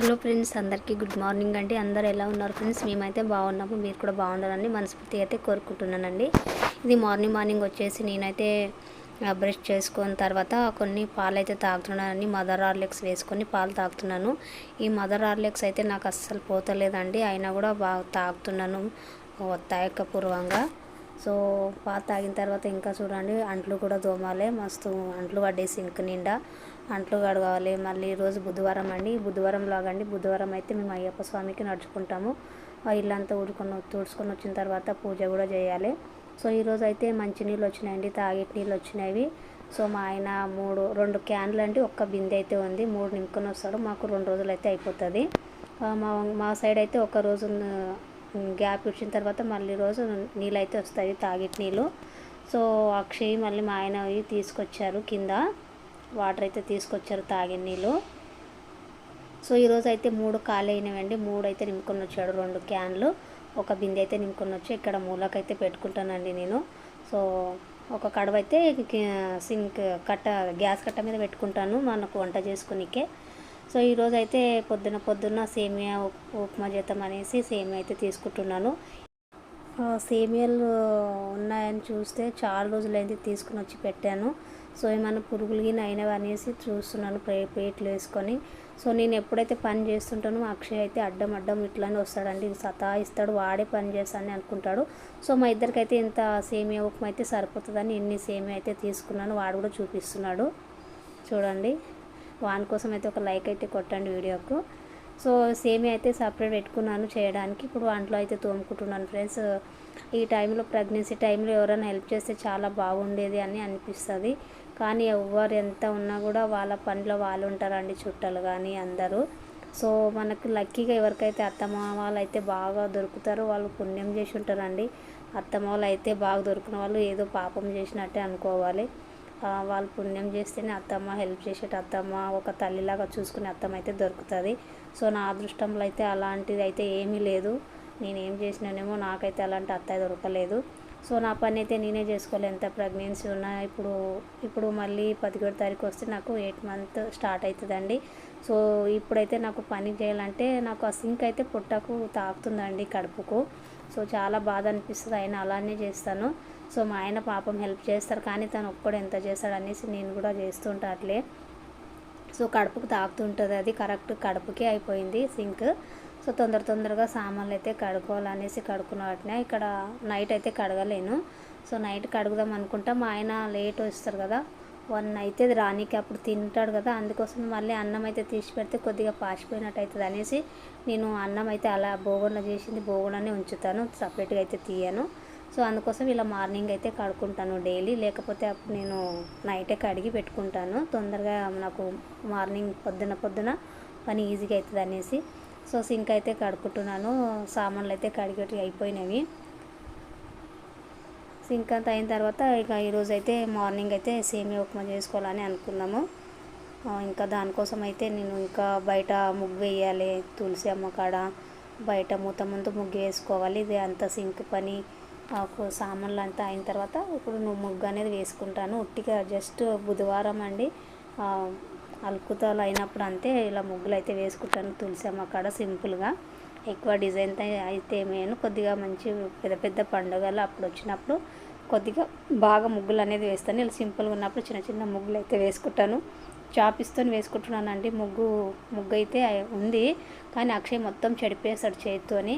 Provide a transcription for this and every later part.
Hello friends అందరికీ good morning అండి. అందరు ఎలా ఉన్నారు ఫ్రెండ్స్? మేమైతే బాగున్నాము. మీరు కూడా బాగుండాలని మనస్ఫూర్తిగా అయితే కోరుకుంటున్నానండి. ఇది మార్నింగ్ మార్నింగ్ వచ్చేసి నేనైతే బ్రష్ చేసుకున్న తర్వాత కొన్ని పాలు అయితే తాగుతున్నానండి. మదర్ ఆర్లెక్స్ వేసుకొని పాలు తాగుతున్నాను. ఈ మదర్ ఆర్లెక్స్ అయితే నాకు అస్సలు పోతలేదండి. అయినా కూడా బాగా తాగుతున్నాను. తాయకపూర్వంగా సో పాలు తాగిన తర్వాత ఇంకా చూడండి అంట్లు కూడా దోమాలే. మస్తు అంట్లు పడ్డేసి ఇంక నిండా. అంట్లు కడగాలి. మళ్ళీ రోజు బుధవారం అండి. బుధవారం లాగండి. బుధవారం అయితే మేము అయ్యప్ప స్వామికి నడుచుకుంటాము. ఆ ఇల్లంతా ఊడుకొని తుడుచుకొని వచ్చిన తర్వాత పూజ కూడా చేయాలి. సో ఈరోజు అయితే మంచి నీళ్ళు వచ్చినాయండి. తాగేటి నీళ్ళు వచ్చినాయి సో మా ఆయన మూడు రెండు క్యాన్లు అండి. ఒక్క బిందె అయితే ఉంది. మూడు నింపుకొని వస్తాడు. మాకు రెండు రోజులు అయితే అయిపోతుంది. మా మా సైడ్ అయితే ఒక రోజు గ్యాప్ ఇచ్చిన తర్వాత మళ్ళీ రోజు నీళ్ళు అయితే వస్తాయి. తాగేటి నీళ్ళు. సో అక్షయ్ మళ్ళీ మా ఆయన అవి తీసుకొచ్చారు కింద. వాటర్ అయితే తీసుకొచ్చారు తాగే నీళ్ళు. సో ఈరోజు అయితే మూడు ఖాళీ అయినవండి. మూడు అయితే నింపుకొని వచ్చాడు. రెండు క్యాన్లు ఒక బిందె అయితే నింపుకొని వచ్చి ఇక్కడ మూలకైతే పెట్టుకుంటానండి నేను. సో ఒక కడవ అయితే సింక్ కట్ట గ్యాస్ కట్ట మీద పెట్టుకుంటాను. మనకు వంట చేసుకునికే. సో ఈరోజు అయితే పొద్దున పొద్దున్న సేమియా ఉప్మా చేద్దాం అనేసి సేమియా అయితే తీసుకుంటున్నాను. సేమియాలు ఉన్నాయని చూస్తే చాలా రోజులైంది తీసుకుని వచ్చి పెట్టాను. సో ఏమైనా పురుగులు గిన అయినవి అనేసి చూస్తున్నాను ప్లే ప్లేట్లు వేసుకొని. సో నేను ఎప్పుడైతే పని చేస్తుంటానో అక్షయ్ అయితే అడ్డం అడ్డం ఇట్లానే వస్తాడండి. సతాయిస్తాడు వాడే పని చేస్తానని అనుకుంటాడు. సో మా ఇద్దరికైతే ఇంత సేమియా ఉప్మా అయితే సరిపోతుందని ఎన్ని సేమియా అయితే తీసుకున్నాను. వాడు కూడా చూపిస్తున్నాడు. చూడండి. వాని కోసం అయితే ఒక లైక్ అయితే కొట్టండి వీడియోకు. సో సేమియా అయితే సపరేట్ పెట్టుకున్నాను చేయడానికి. ఇప్పుడు వాంట్లో అయితే తోముకుంటున్నాను ఫ్రెండ్స్. ఈ టైంలో ప్రెగ్నెన్సీ టైంలో ఎవరైనా హెల్ప్ చేస్తే చాలా బాగుండేది అని అనిపిస్తుంది. కానీ ఎవరు ఎంత ఉన్నా కూడా వాళ్ళ పనిలో వాళ్ళు ఉంటారండి చుట్టాలు కానీ అందరూ. సో మనకు లక్కీగా ఎవరికైతే అత్తమ్మ వాళ్ళు అయితే బాగా దొరుకుతారో వాళ్ళు పుణ్యం చేసి ఉంటారండి. అత్తమ్మ వాళ్ళు అయితే బాగా దొరికిన వాళ్ళు ఏదో పాపం చేసినట్టే అనుకోవాలి. వాళ్ళు పుణ్యం చేస్తేనే అత్తమ్మ హెల్ప్ చేసేట అత్తమ్మ ఒక తల్లిలాగా చూసుకునే అత్తమ్మ అయితే దొరుకుతుంది. సో నా అదృష్టంలో అయితే అలాంటిది అయితే ఏమీ లేదు. నేను ఏం చేసినానేమో నాకైతే అలాంటి అత్తయ్య దొరకలేదు. సో నా పని అయితే నేనే చేసుకోవాలి ఎంత ప్రెగ్నెన్సీ ఉన్నా ఇప్పుడు ఇప్పుడు మళ్ళీ పదిహేడు తారీఖు వస్తే నాకు ఎయిట్ మంత్ స్టార్ట్ అవుతుందండి సో ఇప్పుడైతే నాకు పని చేయాలంటే నాకు ఆ సింక్ అయితే పుట్టకు తాకుతుందండి కడుపుకు. సో చాలా బాధ అనిపిస్తుంది. ఆయన అలానే చేస్తాను. సో మా ఆయన పాపం హెల్ప్ చేస్తారు. కానీ తను ఒక్కడు ఎంత చేస్తాడు అనేసి నేను కూడా చేస్తుంటా అట్లే. సో కడుపుకు తాకుతుంటుంది. అది కరెక్ట్ కడుపుకే అయిపోయింది సింక్ సో తొందర తొందరగా సామాన్లు అయితే కడుక్కోవాలనేసి కడుక్కున్న వాటిని. ఇక్కడ నైట్ అయితే కడగలేను. సో నైట్ కడుగుదాం అనుకుంటా. మా ఆయన లేట్ వస్తారు కదా. వన్ అయితే రానికి అప్పుడు తింటాడు కదా. అందుకోసం మళ్ళీ అన్నం అయితే తీసి పెడితే కొద్దిగా పాసిపోయినట్టు అవుతుంది అనేసి నేను అన్నం అయితే అలా బోగొండ చేసింది. బోగొండనే ఉంచుతాను. సపరేట్గా అయితే తీయను. సో అందుకోసం ఇలా మార్నింగ్ అయితే కడుక్కుంటాను డైలీ. లేకపోతే అప్పుడు నేను నైటే కడిగి పెట్టుకుంటాను. తొందరగా నాకు మార్నింగ్ పొద్దున పొద్దున పని ఈజీగా అవుతుంది అనేసి. సో సింక్ అయితే కడుక్కుంటున్నాను. సామాన్లు అయితే కడిగేటి అయిపోయినవి. సింక్ అంతా అయిన తర్వాత ఇక ఈరోజు అయితే మార్నింగ్ అయితే సేమియా ఉప్మా చేసుకోవాలని అనుకున్నాము. ఇంకా దానికోసం అయితే నేను ఇంకా బయట ముగ్గు వేయాలి. తులసి అమ్మ కాడ బయట మూత ముందు ముగ్గు వేసుకోవాలి. ఇది అంత సింక్ పని. సామాన్లు అంతా అయిన తర్వాత ఇప్పుడు నువ్వు ముగ్గు అనేది వేసుకుంటాను. ఉట్టిగా జస్ట్ బుధవారం అండి. అలుకుతాలు అయినప్పుడు అంతే ఇలా ముగ్గులు అయితే వేసుకుంటాను. తులసి అమ్మ కాడ సింపుల్గా. ఎక్కువ డిజైన్ అయితే ఏమేను కొద్దిగా మంచి పెద్ద పెద్ద పండుగలు అప్పుడు వచ్చినప్పుడు కొద్దిగా బాగా ముగ్గులు అనేది వేస్తాను. ఇలా సింపుల్గా ఉన్నప్పుడు చిన్న చిన్న ముగ్గులు అయితే వేసుకుంటాను. చాపిస్తో వేసుకుంటున్నానండి. ముగ్గు ముగ్గు అయితే ఉంది. కానీ అక్షయ్ మొత్తం చెడిపేశాడు చేతితోని.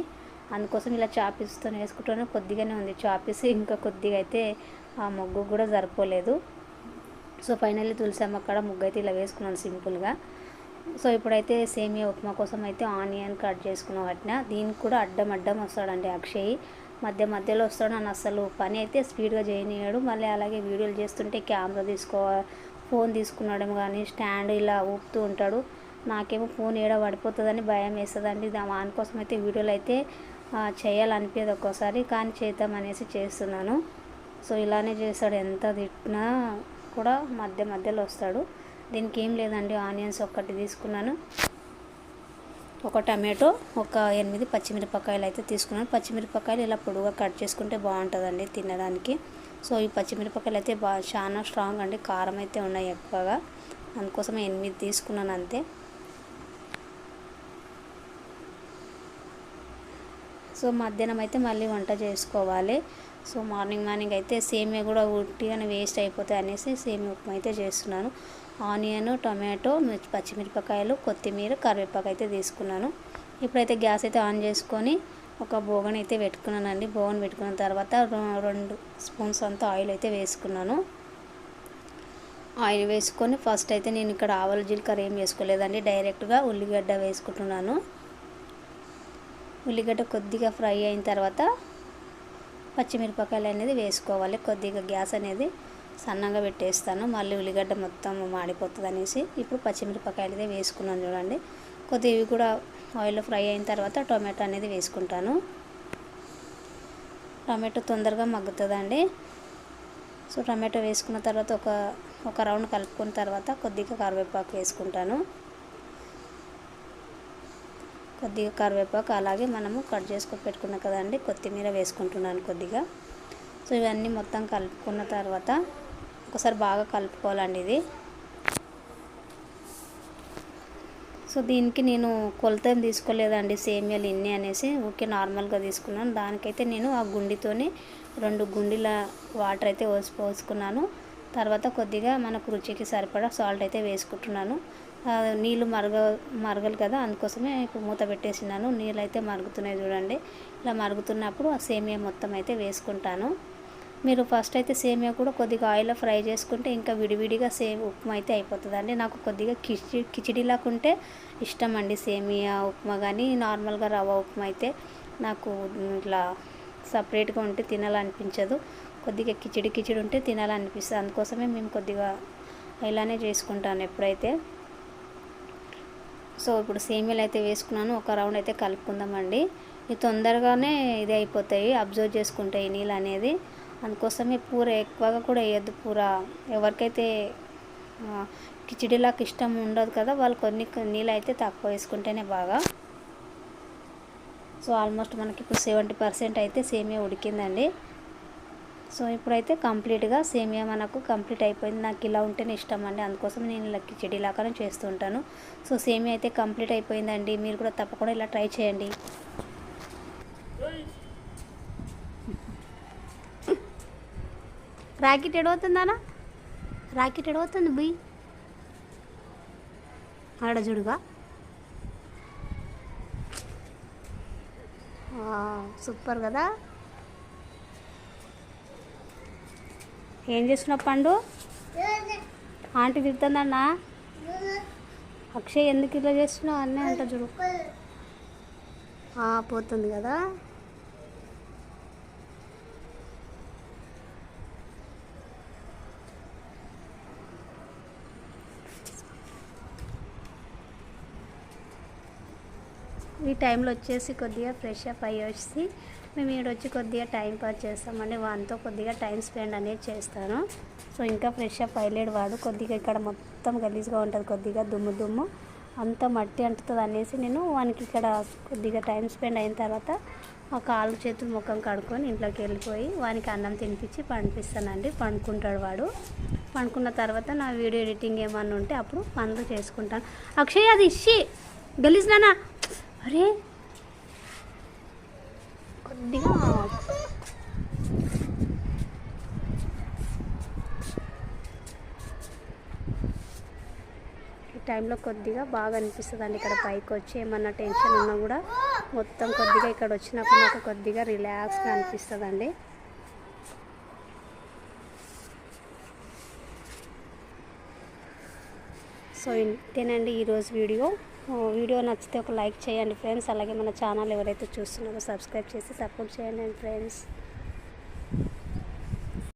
అందుకోసం ఇలా చాపిస్తూ వేసుకుంటాను. కొద్దిగానే ఉంది. చాపిసి ఇంకా కొద్దిగా అయితే ఆ ముగ్గు కూడా సరిపోలేదు. సో ఫైనల్లీ తులసమ్మ కాడ ముగ్గు అయితే ఇలా వేసుకున్నాను సింపుల్గా. సో ఇప్పుడైతే సేమియా ఉప్మా కోసం అయితే ఆనియన్ కట్ చేసుకున్న వాటిన దీనికి కూడా అడ్డం అడ్డం వస్తాడండి అక్షయ్. మధ్య మధ్యలో వస్తాడు నన్ను అసలు పని అయితే స్పీడ్గా చేయనియాడు. మళ్ళీ అలాగే వీడియోలు చేస్తుంటే కెమెరా తీసుకో ఫోన్ తీసుకున్నాడు కానీ స్టాండ్ ఇలా ఊపుతూ ఉంటాడు. నాకేమో ఫోన్ ఏడ పడిపోతుందని భయం వేస్తుందండి. దా కోసం అయితే వీడియోలు అయితే చేయాలనిపించదు ఒక్కోసారి. కానీ చేద్దాం అనేసి చేస్తున్నాను. సో ఇలానే చేస్తాడు. ఎంత తిట్టినా కూడా మధ్య మధ్యలో వస్తాడు. దీనికి ఏం లేదండి ఆనియన్స్ ఒక్కటి తీసుకున్నాను. ఒక టమాటో ఒక ఎనిమిది పచ్చిమిరపకాయలు అయితే తీసుకున్నాను. పచ్చిమిరపకాయలు ఇలా పొడుగా కట్ చేసుకుంటే బాగుంటుందండి తినడానికి. సో ఈ పచ్చిమిరపకాయలు అయితే బాగా చాలా స్ట్రాంగ్ అండి. కారం అయితే ఉన్నాయి ఎక్కువగా. అందుకోసం ఎనిమిది తీసుకున్నాను అంతే. సో మధ్యాహ్నం అయితే మళ్ళీ వంట చేసుకోవాలి. సో మార్నింగ్ మార్నింగ్ అయితే సేమియా కూడా ఉట్టిగానే వేస్ట్ అయిపోతాయి అనేసి సేమియా ఉప్మా అయితే చేస్తున్నాను. ఆనియన్ టొమాటో మిర్చి పచ్చిమిరపకాయలు కొత్తిమీర కరివేపాకు అయితే తీసుకున్నాను. ఇప్పుడైతే గ్యాస్ అయితే ఆన్ చేసుకొని ఒక బోగన్ అయితే పెట్టుకున్నానండి. బోగన్ పెట్టుకున్న తర్వాత రెండు స్పూన్స్ అంతా ఆయిల్ అయితే వేసుకున్నాను. ఆయిల్ వేసుకొని ఫస్ట్ అయితే నేను ఇక్కడ ఆవాల జీలకర్ర ఏం వేసుకోలేదండి. డైరెక్ట్గా ఉల్లిగడ్డ వేసుకుంటున్నాను. ఉల్లిగడ్డ కొద్దిగా ఫ్రై అయిన తర్వాత పచ్చిమిరపకాయలు అనేది వేసుకోవాలి. కొద్దిగా గ్యాస్ అనేది సన్నగా పెట్టేస్తాను. మళ్ళీ ఉల్లిగడ్డ మొత్తం మాడిపోతుంది అనేసి ఇప్పుడు పచ్చిమిరపకాయలు అయితే వేసుకున్నాను చూడండి. కొద్దిగా ఇవి కూడా ఆయిల్లో ఫ్రై అయిన తర్వాత టొమాటో అనేది వేసుకుంటాను. టమాటో తొందరగా మగ్గుతుందండి. సో టమాటో వేసుకున్న తర్వాత ఒక ఒక రౌండ్ కలుపుకున్న తర్వాత కొద్దిగా కరివేపాకు వేసుకుంటాను. కొద్దిగా కరివేపాకు అలాగే మనము కట్ చేసుకొని పెట్టుకున్నాం కదండి కొత్తిమీర వేసుకుంటున్నాను కొద్దిగా. సో ఇవన్నీ మొత్తం కలుపుకున్న తర్వాత ఒకసారి బాగా కలుపుకోవాలండి ఇది. సో దీనికి నేను కొలత ఏం తీసుకోలేదండి సేమియాలు ఇన్ని అనేసి ఊరికే నార్మల్గా తీసుకున్నాను. దానికైతే నేను ఆ గుండితోని రెండు గుండిల వాటర్ అయితే పోసి పోసుకున్నాను తర్వాత కొద్దిగా మనకు రుచికి సరిపడా సాల్ట్ అయితే వేసుకుంటున్నాను. నీళ్ళు మరగ మరగలు కదా అందుకోసమే ఇప్పుడు మూత పెట్టేసినాను. నీళ్ళు అయితే మరుగుతున్నాయి చూడండి. ఇలా మరుగుతున్నప్పుడు ఆ సేమియా మొత్తం అయితే వేసుకుంటాను. మీరు ఫస్ట్ అయితే సేమియా కూడా కొద్దిగా ఆయిల్లో ఫ్రై చేసుకుంటే ఇంకా విడివిడిగా సేమ్ ఉప్మా అయితే అయిపోతుందండి. నాకు కొద్దిగా కిచి కిచిడిలాగా ఉంటే ఇష్టం అండి సేమియా ఉప్మా కానీ నార్మల్గా రవ్వ ఉప్మా అయితే నాకు ఇట్లా సపరేట్గా ఉంటే తినాలనిపించదు. కొద్దిగా కిచిడి కిచిడి ఉంటే తినాలనిపిస్తుంది. అందుకోసమే మేము కొద్దిగా ఇలానే చేసుకుంటాను ఎప్పుడైతే. సో ఇప్పుడు సేమియాలు అయితే వేసుకున్నాను. ఒక రౌండ్ అయితే కలుపుకుందామండి. ఇది తొందరగానే ఇది అయిపోతాయి అబ్జర్వ్ చేసుకుంటాయి నీళ్ళు అనేది. అందుకోసమే పూర ఎక్కువగా కూడా వేయద్దు పూర. ఎవరికైతే కిచిడిలాకి కిచిడిలాగా ఇష్టం ఉండదు కదా వాళ్ళు కొన్ని నీళ్ళు అయితే తక్కువ వేసుకుంటేనే బాగా. సో ఆల్మోస్ట్ మనకి ఇప్పుడు సెవెంటీ పర్సెంట్ అయితే సేమియా ఉడికిందండి. సో ఇప్పుడైతే కంప్లీట్గా సేమియా మనకు కంప్లీట్ అయిపోయింది. నాకు ఇలా ఉంటేనే ఇష్టం అండి అందుకోసం నేను ఇలా కిచడి లాగానే చేస్తుంటాను సో సేమియా అయితే కంప్లీట్ అయిపోయిందండి. మీరు కూడా తప్పకుండా ఇలా ట్రై చేయండి. రాకెట్ ఎడవుతుందానా రాకెట్ ఎడవుతుంది బి. ఆడజుడుగా సూపర్ కదా. ఏం చేస్తున్నావు పండు? ఆంటీ తిడుతుందన్నా? అక్షయ్ ఎందుకు ఇలా చేస్తున్నావు? అన్నీ అంట చూడు. పోతుంది కదా? ఈ టైంలో వచ్చేసి కొద్దిగా ఫ్రెష్ అప్ అయ్యి వచ్చి మేము ఈడొచ్చి కొద్దిగా టైం పాస్ చేస్తామండి. వానితో కొద్దిగా టైం స్పెండ్ అనేది చేస్తాను. సో ఇంకా ఫ్రెష్ అప్ అయ్యలేడు వాడు. కొద్దిగా ఇక్కడ మొత్తం గలీజ్గా ఉంటుంది. కొద్దిగా దుమ్ము దుమ్ము. అంత మట్టి అంటుతుంది అనేసి నేను వానికి ఇక్కడ కొద్దిగా టైం స్పెండ్ అయిన తర్వాత ఆ కాళ్ళు చేతులు ముఖం కడుక్కొని ఇంట్లోకి వెళ్ళిపోయి వానికి అన్నం తినిపించి పంపిస్తానండి పండుకుంటాడు వాడు. పండుకున్న తర్వాత నా వీడియో ఎడిటింగ్ ఏమన్నా ఉంటే అప్పుడు పనులు చేసుకుంటాను. అక్షయ్ అది ఇచ్చి. గలీజ్ నానా అరే కొద్దిగా ఈ టైంలో కొద్దిగా బాగా అనిపిస్తుంది అండి ఇక్కడ పైకి వచ్చి ఏమన్నా టెన్షన్ ఉన్నా కూడా మొత్తం కొద్దిగా ఇక్కడ వచ్చినప్పుడు నాకు కొద్దిగా రిలాక్స్గా అనిపిస్తుంది అండి సో ఇంతేనండి ఈరోజు వీడియో. వీడియో నచ్చితే ఒక లైక్ చేయండి ఫ్రెండ్స్. అలాగే మన ఛానల్ ఎవరైతే చూస్తున్నారో సబ్స్క్రైబ్ చేసి సపోర్ట్ చేయండి ఫ్రెండ్స్.